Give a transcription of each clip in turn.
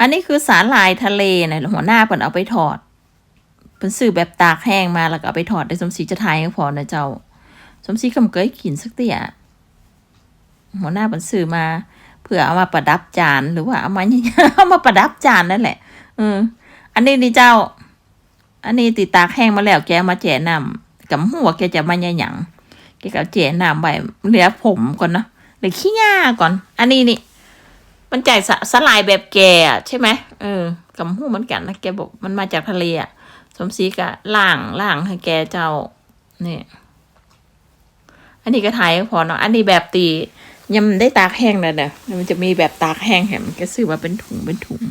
อันนี้คือสาหร่ายทะเลนะหัวหน้าเพิ่นเอาไปทอดเพิ่นซื้อแบบตากแห้งมาแล้วก็เอาไปทอดได้สมศรีจะทายให้พอนะเจ้า สมศรีคำเกยกินสักเตี้ยหัวหน้าเพิ่นซื้อมา เพื่อเอามาประดับจานหรือว่าเอามาเอามาประดับจานนั่นแหละเอออันนี้นี่เจ้า อันนี้ติตากแห้งมาแล้วแกมาแจกน้ำกับหัวแกจะมาหยังแกก็แจกน้ำไว้เหลือผมก่อนเนาะเหลือขี้หญ้าก่อน อันนี้นี่ มันจ่ายสสลายแบบแกอะใช่ไหมเออกับหูเหมือนกันนะแกบอกมันมาจากทะเลอะสมศรีก็ล่างล่างให้แกเจ้านี่อันนี้ก็ถ่ายพอเนาะอันนี้แบบตียังได้ตากแห้งแล้วเนอะมันจะมีแบบตากแห้งแหมแกซื้อมาเป็นถุงเป็นถุง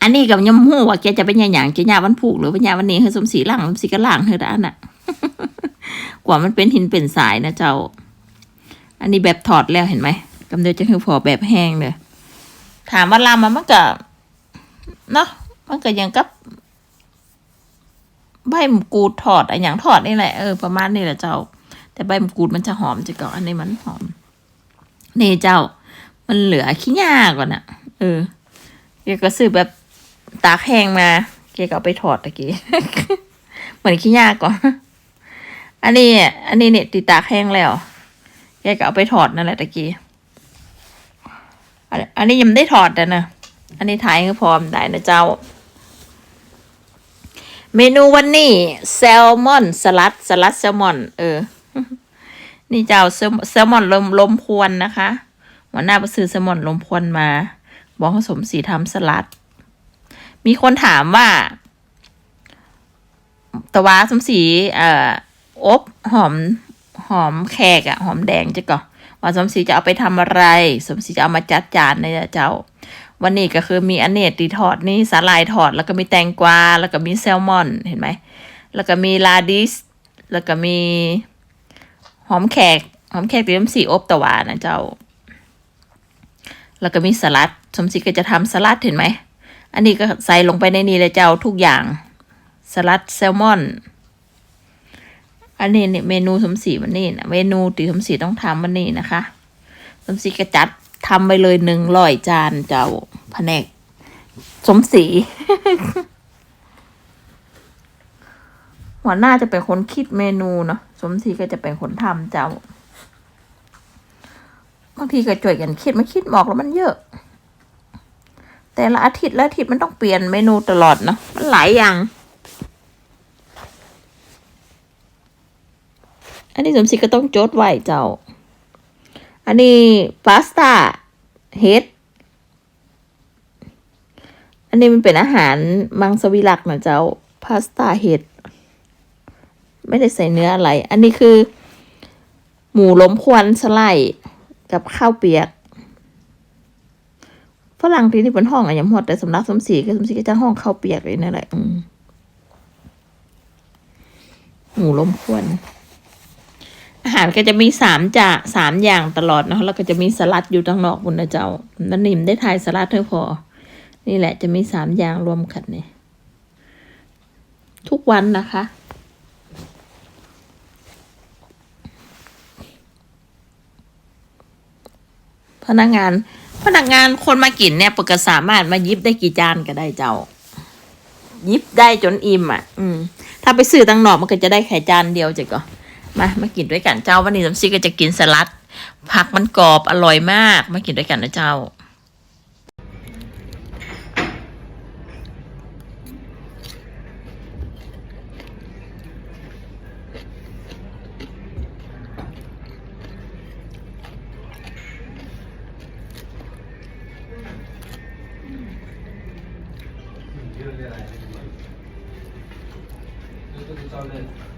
อันนี้กับยำหูว่าแกจะเป็นอย่างอย่างจะยาวันผูกหรือเป็นยาวันนี้ให้สมศรีล่างสมศรีก็ล่างเธอด้านน่ะ กว่ามันเป็นหินเป็นสายนะเจ้า อันนี้แบบถอดแล้วเห็นไหม กำเดียวจะคือพอแบบแห้งเลยถามว่าลามันมันก็เนาะมันก็ยังกับใบมะกรูดถอดอะอย่างถอดนี่แหละเออประมาณนี้แหละเจ้า แต่ใบมะกรูดมันจะหอมจะก่อนอันนี้มันหอมนี่เจ้า มันเหลือขี้หญ้าก่อนอะเออแกก็ซื้อแบบตากแห้งมาแกก็เอาไปถอดตะกี้เหมือนขี้หญ้าก่อนอันนี้ อันนี้เนี่ยติดตากแห้งแล้วแกก็เอาไปถอดนั่นแหละตะกี้ อันนี้ยังไม่ได้ถอดแต่นะอันนี้ถ่ายก็พร้อมได้นะเจ้า เมนูวันนี้แซลมอนสลัดสลัดแซลมอน เออ นี่เจ้าแซลมอนลมลมพวนนะคะหัวหน้าไปซื้อแซลมอนลมพวนมา บอกผสมสีทำสลัด มีคนถามว่าตะวาสมศรีเอ่ออบหอมหอมแขกอะหอมแดงจะก่อน ว่าสมศรีจะเอาไปทำอะไร สมศรีจะเอามาจัดจานในเจ้า วันนี้ก็คือมีอเนกตีทอดนี่สาลายทอด แล้วก็มีแตงกวา แล้วก็มีแซลมอนเห็นไหม แล้วก็มีลาดิส แล้วก็มีหอมแขก หอมแขกตีน้ำสีอบตะวานะเจ้า แล้วก็มีสลัด สมศรีก็จะทำสลัดเห็นไหม อันนี้ก็ใส่ลงไปในนี้เลยเจ้าทุกอย่าง สลัดแซลมอน อันนี้เนี่ยเมนูสมศรีวันนี้นะเมนูตีสมศรีต้องทำวันนี้นะคะ สมศรีก็จัดทำไปเลยหนึ่งร้อยจานเจ้าแผนก สมศรีหัวหน้าจะเป็นคนคิดเมนูเนาะสมศรีก็จะเป็นคนทำเจ้าบางทีก็ช่วยกันคิดไมันคิดหมอกแล้วมันเยอะ แต่ละอาทิตย์ละอาทิตย์มันต้องเปลี่ยนเมนูตลอดเนาะมันหลายอย่าง อันนี้สมศรีก็ต้องจดไว้เจ้า อันนี้พาสต้าเฮดอันนี้มันเป็นอาหารมังสวิรักนะเจ้าพาสต้าเฮดไม่ได้ใส่เนื้ออะไร อันนี้คือ หมูล้มควันสไลด์กับข้าวเปียกฝรั่งที่นี่เป็นห้องอะย่างหมดแต่สำนักสมศรีก็สมศรีก็จะห้องข้าวเปียกเลยนั่นแหละหมูล้มควัน อาหารก็จะมีสามจะสามอย่างตลอดเนาะแล้วก็จะมีสลัดอยู่ทางนอกบุญนะเจ้านันนิมได้ทายสลัดเท่าพอ นี่แหละจะมีสามอย่างรวมกันเนี่ยทุกวันนะคะ พนักงาน พนักงานคนมากินเนี่ยปกติสามารถมายิบได้กี่จานก็ได้เจ้า ยิบได้จนอิ่มอะ อืม ถ้าไปซื้อตังนอกมันก็จะได้แค่จานเดียวจ้ะก็ มามากินด้วยกันเจ้าวันนี้สมศรีก็จะกินสลัด ผักมันกรอบอร่อยมาก มากินด้วยกันนะเจ้า 아,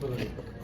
그러니까.